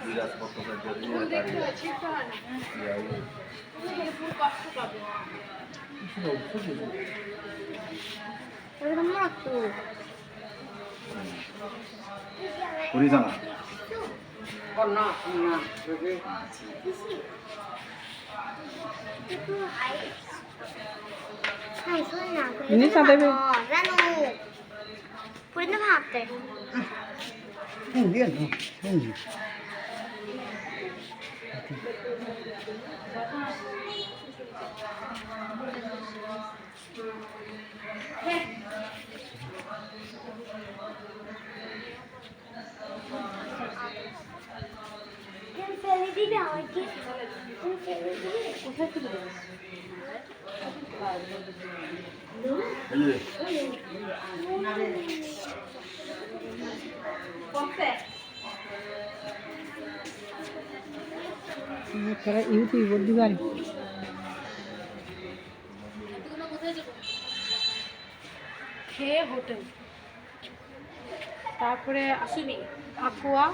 বিরাজ বক্তব্যের জন্য দাঁড়িয়ে হরিজানা না না Ini sampai không তারা ইউটিউবার দিবানি খেয়ে হোটেল। তারপরে আসুমি আকুয়া